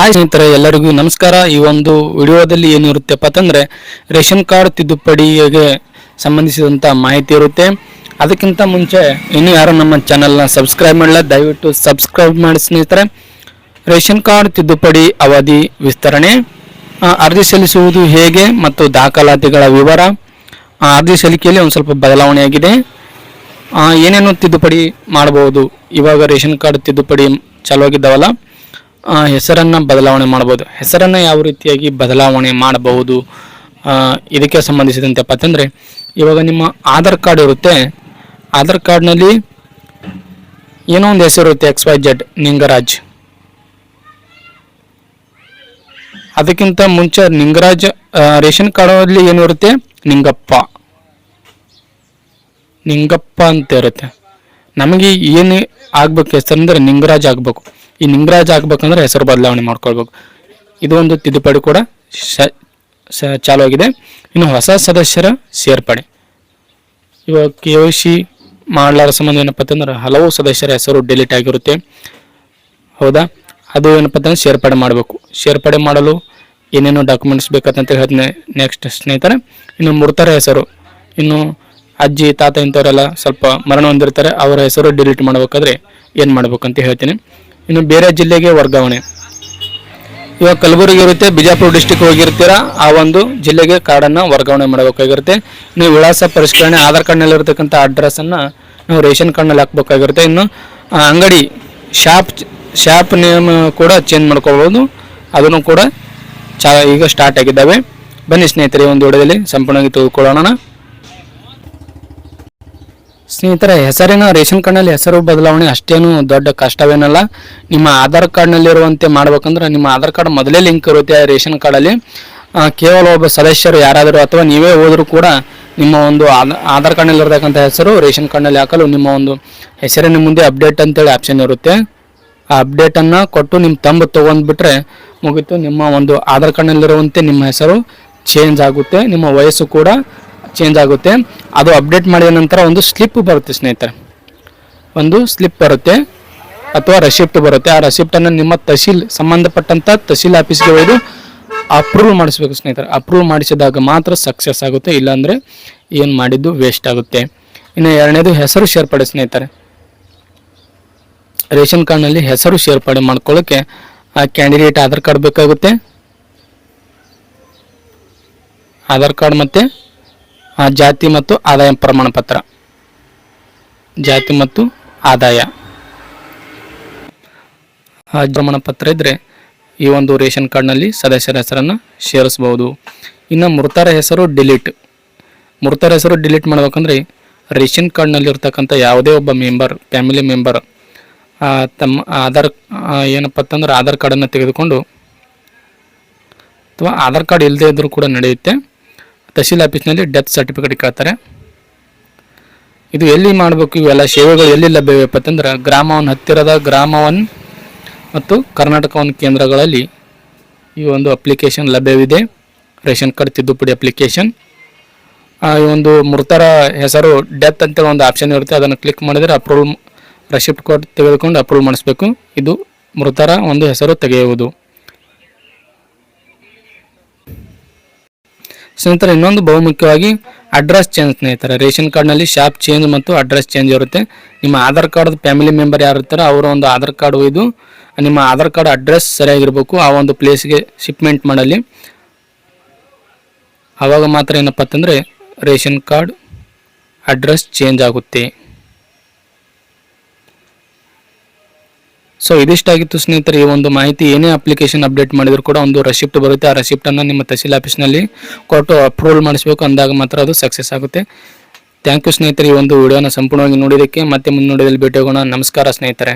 Hi ಸ್ನೇಹಿತರೆ, ಎಲ್ಲರಿಗೂ ನಮಸ್ಕಾರ. ಈ ಒಂದು ವಿಡಿಯೋದಲ್ಲಿ ಏನಿರುತ್ತೆಪ್ಪ ಅಂತಂದರೆ, ರೇಷನ್ ಕಾರ್ಡ್ ತಿದ್ದುಪಡಿಗೆ ಸಂಬಂಧಿಸಿದಂಥ ಮಾಹಿತಿ ಇರುತ್ತೆ. ಅದಕ್ಕಿಂತ ಮುಂಚೆ, ಇನ್ನೂ ಯಾರು ನಮ್ಮ ಚಾನಲ್ನ ಸಬ್ಸ್ಕ್ರೈಬ್ ಮಾಡಲ್ಲ ದಯವಿಟ್ಟು ಸಬ್ಸ್ಕ್ರೈಬ್ ಮಾಡಿ ಸ್ನೇಹಿತರೆ. ರೇಷನ್ ಕಾರ್ಡ್ ತಿದ್ದುಪಡಿ ಅವಧಿ ವಿಸ್ತರಣೆ ಅರ್ಜಿ ಸಲ್ಲಿಸುವುದು ಹೇಗೆ ಮತ್ತು ದಾಖಲಾತಿಗಳ ವಿವರ ಅರ್ಜಿ ಸಲ್ಲಿಕೆಯಲ್ಲಿ ಒಂದು ಸ್ವಲ್ಪ ಬದಲಾವಣೆಯಾಗಿದೆ ಏನೇನು ತಿದ್ದುಪಡಿ ಮಾಡಬಹುದು? ಇವಾಗ ರೇಷನ್ ಕಾರ್ಡ್ ತಿದ್ದುಪಡಿ ಚಾಲುವಾಗಿದ್ದಾವಲ್ಲ ಹೆಸರನ್ನ ಬದಲಾವಣೆ ಮಾಡಬಹುದು. ಹೆಸರನ್ನು ಯಾವ ರೀತಿಯಾಗಿ ಬದಲಾವಣೆ ಮಾಡಬಹುದು? ಇದಕ್ಕೆ ಸಂಬಂಧಿಸಿದಂತೆ ಪತ್ತಂದರೆ ಇವಾಗ ನಿಮ್ಮ ಆಧಾರ್ ಕಾರ್ಡ್ ಇರುತ್ತೆ. ಆಧಾರ್ ಕಾರ್ಡ್ನಲ್ಲಿ ಏನೋ ಒಂದು ಹೆಸರು ಇರುತ್ತೆ ಎಕ್ಸ್ ವೈ ಜೆಡ್ ನಿಂಗರಾಜ್. ಅದಕ್ಕಿಂತ ಮುಂಚೆ ನಿಂಗರಾಜ್ ರೇಷನ್ ಕಾರ್ಡಲ್ಲಿ ಏನು ಇರುತ್ತೆ? ನಿಂಗಪ್ಪ. ನಿಂಗಪ್ಪ ಅಂತ ಇರುತ್ತೆ. ನಮಗೆ ಏನು ಆಗ್ಬೇಕು ಹೆಸರಂದ್ರೆ ನಿಂಗರಾಜ್ ಆಗ್ಬೇಕು. ಈ ನಿಂಗರಾಜ್ ಆಗ್ಬೇಕಂದ್ರೆ ಹೆಸರು ಬದಲಾವಣೆ ಮಾಡ್ಕೊಳ್ಬೇಕು. ಇದು ಒಂದು ತಿದ್ದುಪಡಿ ಕೂಡ ಚಾಲು ಆಗಿದೆ ಇನ್ನು ಹೊಸ ಸದಸ್ಯರ ಸೇರ್ಪಡೆ. ಇವಾಗ ಕೆ ವೈ ಸಿ ಮಾಡಲಾರ ಸಂಬಂಧ ಏನಪ್ಪ ಅಂತಂದ್ರೆ ಹಲವು ಸದಸ್ಯರ ಹೆಸರು ಡಿಲೀಟ್ ಆಗಿರುತ್ತೆ. ಹೌದಾ? ಅದು ಏನಪ್ಪ ಅಂತಂದ್ರೆ ಸೇರ್ಪಡೆ ಮಾಡಬೇಕು. ಸೇರ್ಪಡೆ ಮಾಡಲು ಏನೇನು ಡಾಕ್ಯುಮೆಂಟ್ಸ್ ಬೇಕಂತ ಹೇಳ್ತೀನಿ ನೆಕ್ಸ್ಟ್ ಸ್ನೇಹಿತರೆ. ಇನ್ನು ಮೃತರ ಹೆಸರು. ಇನ್ನು ಅಜ್ಜಿ, ತಾತ ಇಂಥವರೆಲ್ಲ ಸ್ವಲ್ಪ ಮರಣ ಹೊಂದಿರ್ತಾರೆ. ಅವರ ಹೆಸರು ಡಿಲೀಟ್ ಮಾಡಬೇಕಾದ್ರೆ ಏನು ಮಾಡ್ಬೇಕಂತ ಹೇಳ್ತೀನಿ. ಇನ್ನು ಬೇರೆ ಜಿಲ್ಲೆಗೆ ವರ್ಗಾವಣೆ. ಇವಾಗ ಕಲಬುರಗಿ ಇರುತ್ತೆ, ಬಿಜಾಪುರ ಡಿಸ್ಟಿಕ್ ಹೋಗಿರ್ತೀರಾ, ಆ ಒಂದು ಜಿಲ್ಲೆಗೆ ಕಾರ್ಡನ್ನು ವರ್ಗಾವಣೆ ಮಾಡಬೇಕಾಗಿರುತ್ತೆ. ನೀವು ವಿಳಾಸ ಪರಿಷ್ಕರಣೆ, ಆಧಾರ್ ಕಾರ್ಡ್ನಲ್ಲಿ ಇರತಕ್ಕಂಥ ಅಡ್ರೆಸ್ಸನ್ನು ನಾವು ರೇಷನ್ ಕಾರ್ಡ್ನಲ್ಲಿ ಹಾಕ್ಬೇಕಾಗಿರುತ್ತೆ. ಇನ್ನು ಅಂಗಡಿ, ಶಾಪ್ ಶಾಪ್ ನೇಮ್ ಕೂಡ ಚೇಂಜ್ ಮಾಡ್ಕೊಬೋದು. ಅದನ್ನು ಕೂಡ ಚಾ, ಈಗ ಸ್ಟಾರ್ಟ್ ಆಗಿದ್ದಾವೆ. ಬನ್ನಿ ಸ್ನೇಹಿತರೆ ಒಂದು ವಿಡಿಯೋದಲ್ಲಿ ಸಂಪೂರ್ಣವಾಗಿ ತೆಗೆದುಕೊಳ್ಳೋಣ ಸ್ನೇಹಿತರೆ, ಹೆಸರಿನ ರೇಷನ್ ಕಾರ್ಡ್ನಲ್ಲಿ ಹೆಸರು ಬದಲಾವಣೆ ಅಷ್ಟೇನು ದೊಡ್ಡ ಕಷ್ಟವೇನಲ್ಲ. ನಿಮ್ಮ ಆಧಾರ್ ಕಾರ್ಡ್ನಲ್ಲಿರುವಂತೆ ಮಾಡ್ಬೇಕಂದ್ರೆ ನಿಮ್ಮ ಆಧಾರ್ ಕಾರ್ಡ್ ಮೊದಲೇ ಲಿಂಕ್ ಇರುತ್ತೆ ರೇಷನ್ ಕಾರ್ಡಲ್ಲಿ. ಕೇವಲ ಒಬ್ಬ ಸದಸ್ಯರು ಯಾರಾದರೂ ಅಥವಾ ನೀವೇ ಹೋದರೂ ಕೂಡ ನಿಮ್ಮ ಒಂದು ಆಧಾರ್ ಆಧಾರ್ ಕಾರ್ಡ್ನಲ್ಲಿ ಇರತಕ್ಕಂಥ ಹೆಸರು ರೇಷನ್ ಕಾರ್ಡ್ನಲ್ಲಿ ಹಾಕಲು ನಿಮ್ಮ ಒಂದು ಹೆಸರಿನ ಮುಂದೆ ಅಪ್ಡೇಟ್ ಅಂತೇಳಿ ಆಪ್ಷನ್ ಇರುತ್ತೆ. ಆ ಅಪ್ಡೇಟನ್ನು ಕೊಟ್ಟು ನಿಮ್ಮ ತಂಬ ತೊಗೊಂಡ್ಬಿಟ್ರೆ ಮುಗೀತು. ನಿಮ್ಮ ಒಂದು ಆಧಾರ್ ಕಾರ್ಡ್ನಲ್ಲಿರುವಂತೆ ನಿಮ್ಮ ಹೆಸರು ಚೇಂಜ್ ಆಗುತ್ತೆ. ನಿಮ್ಮ ವಯಸ್ಸು ಕೂಡ ಚೇಂಜ್ ಆಗುತ್ತೆ. ಅದು ಅಪ್ಡೇಟ್ ಮಾಡಿದ ನಂತರ ಒಂದು ಸ್ಲಿಪ್ ಬರುತ್ತೆ ಸ್ನೇಹಿತರೆ. ಒಂದು ಸ್ಲಿಪ್ ಬರುತ್ತೆ ಅಥವಾ ರೆಸಿಪ್ಟ್ ಬರುತ್ತೆ. ಆ ರೆಸಿಪ್ಟನ್ನು ನಿಮ್ಮ ತಹಸೀಲ್ ಸಂಬಂಧಪಟ್ಟಂಥ ತಹಸೀಲ್ ಆಫೀಸ್ಗೆ ಒಯ್ದು ಅಪ್ರೂವ್ ಮಾಡಿಸ್ಬೇಕು ಸ್ನೇಹಿತರೆ. ಅಪ್ರೂವ್ ಮಾಡಿಸಿದಾಗ ಮಾತ್ರ ಸಕ್ಸಸ್ ಆಗುತ್ತೆ. ಇಲ್ಲಾಂದರೆ ಏನು ಮಾಡಿದ್ದು ವೇಸ್ಟ್ ಆಗುತ್ತೆ. ಇನ್ನು ಎರಡನೇದು ಹೆಸರು ಸೇರ್ಪಡೆ ಸ್ನೇಹಿತರೆ. ರೇಷನ್ ಕಾರ್ಡ್ನಲ್ಲಿ ಹೆಸರು ಸೇರ್ಪಡೆ ಮಾಡ್ಕೊಳ್ಳೋಕ್ಕೆ ಆ ಕ್ಯಾಂಡಿಡೇಟ್ ಆಧಾರ್ ಕಾರ್ಡ್ ಬೇಕಾಗುತ್ತೆ. ಆಧಾರ್ ಕಾರ್ಡ್ ಮತ್ತು ಜಾತಿ ಮತ್ತು ಆದಾಯ ಪ್ರಮಾಣ ಪತ್ರ. ಜಾತಿ ಮತ್ತು ಆದಾಯ. ಪ್ರಮಾಣ ಪತ್ರ ಇದ್ದರೆ ಈ ಒಂದು ರೇಷನ್ ಕಾರ್ಡ್ನಲ್ಲಿ ಸದಸ್ಯರ ಹೆಸರನ್ನು ಸೇರಿಸಬಹುದು ಇನ್ನು ಮೃತರ ಹೆಸರು ಡಿಲೀಟ್. ಮೃತರ ಹೆಸರು ಡಿಲೀಟ್ ಮಾಡಬೇಕಂದ್ರೆ ರೇಷನ್ ಕಾರ್ಡ್ನಲ್ಲಿ ಇರ್ತಕ್ಕಂಥ ಯಾವುದೇ ಒಬ್ಬ ಮೆಂಬರ್, ಫ್ಯಾಮಿಲಿ ಮೆಂಬರ್ ತಮ್ಮ ಆಧಾರ್ ಏನಪ್ಪ ಅಂತಂದ್ರೆ ಆಧಾರ್ ಕಾರ್ಡನ್ನು ತೆಗೆದುಕೊಂಡು ಅಥವಾ ಆಧಾರ್ ಕಾರ್ಡ್ ಇಲ್ಲದೇ ಇದ್ದರೂ ಕೂಡ ನಡೆಯುತ್ತೆ. ತಹಸೀಲ್ ಆಫೀಸ್ನಲ್ಲಿ ಡೆತ್ ಸರ್ಟಿಫಿಕೇಟ್ ಕೇಳ್ತಾರೆ. ಇದು ಎಲ್ಲಿ ಮಾಡಬೇಕು? ಇವೆಲ್ಲ ಸೇವೆಗಳು ಎಲ್ಲಿ ಲಭ್ಯವಿವೆ ಅಂತಂದ್ರೆ ಗ್ರಾಮವನ್ ಹತ್ತಿರದ ಗ್ರಾಮವನ್ ಮತ್ತು ಕರ್ನಾಟಕ ಒನ್ ಕೇಂದ್ರಗಳಲ್ಲಿ ಈ ಒಂದು ಅಪ್ಲಿಕೇಶನ್ ಲಭ್ಯವಿದೆ. ರೇಷನ್ ಕಾರ್ಡ್ ತಿದ್ದುಪಡಿ ಅಪ್ಲಿಕೇಶನ್ ಈ ಒಂದು ಮೃತರ ಹೆಸರು ಡೆತ್ ಅಂತೇಳಿ ಒಂದು ಆಪ್ಷನ್ ಇರುತ್ತೆ. ಅದನ್ನು ಕ್ಲಿಕ್ ಮಾಡಿದರೆ ಅಪ್ರೂವ್ ರೆಸಿಪ್ಟ್ ಕೋಡ್ ತೆಗೆದುಕೊಂಡು ಅಪ್ರೂವ್ ಮಾಡಿಸ್ಬೇಕು. ಇದು ಮೃತರ ಒಂದು ಹೆಸರು ತೆಗೆಯುವುದು. ಸ್ನೇಹಿತರೆ, ಇನ್ನೊಂದು ಬಹುಮುಖ್ಯವಾಗಿ ಅಡ್ರೆಸ್ ಚೇಂಜ್ ಸ್ನೇಹಿತರೆ. ರೇಷನ್ ಕಾರ್ಡ್ನಲ್ಲಿ ಶಾಪ್ ಚೇಂಜ್ ಮತ್ತು ಅಡ್ರೆಸ್ ಚೇಂಜ್ ಇರುತ್ತೆ. ನಿಮ್ಮ ಆಧಾರ್ ಕಾರ್ಡ್ ಫ್ಯಾಮಿಲಿ ಮೆಂಬರ್ ಯಾರು ಇರ್ತಾರೋ ಅವರ ಒಂದು ಆಧಾರ್ ಕಾರ್ಡ್ ಒಯ್ದು, ನಿಮ್ಮ ಆಧಾರ್ ಕಾರ್ಡ್ ಅಡ್ರೆಸ್ ಸರಿಯಾಗಿರಬೇಕು. ಆ ಒಂದು ಪ್ಲೇಸ್ಗೆ ಶಿಪ್ಮೆಂಟ್ ಮಾಡಲಿ. ಆವಾಗ ಮಾತ್ರ ಏನಪ್ಪ ಅಂತಂದರೆ, ರೇಷನ್ ಕಾರ್ಡ್ ಅಡ್ರೆಸ್ ಚೇಂಜ್ ಆಗುತ್ತೆ. ಸೊ ಇದಿಷ್ಟಾಗಿತ್ತು ಸ್ನೇಹಿತರೆ, ಈ ಒಂದು ಮಾಹಿತಿ, ಏನೇ ಅಪ್ಲಿಕೇಶನ್ ಅಪ್ಡೇಟ್ ಮಾಡಿದ್ರು ಕೂಡ ಒಂದು ರೆಸಿಪ್ಟ್ ಬರುತ್ತೆ. ಆ ರೆಸಿಪ್ಟನ್ನು ನಿಮ್ಮ ತಹಸೀಲ್ ಆಫೀಸ್ನಲ್ಲಿ ಕೊಟ್ಟು ಅಪ್ರೂವಲ್ ಮಾಡಿಸಬೇಕು ಅಂದಾಗ ಮಾತ್ರ ಅದು ಸಕ್ಸಸ್ ಆಗುತ್ತೆ. ಥ್ಯಾಂಕ್ ಯು ಸ್ನೇಹಿತರೆ, ಈ ಒಂದು ವಿಡಿಯೋನ ಸಂಪೂರ್ಣವಾಗಿ ನೋಡಿದ್ದಕ್ಕೆ ಮತ್ತೆ ಮುಂದೆ ನೋಡಿದಲ್ಲಿ ಭೇಟಿ ಹೋಗೋಣ ನಮಸ್ಕಾರ ಸ್ನೇಹಿತರೆ.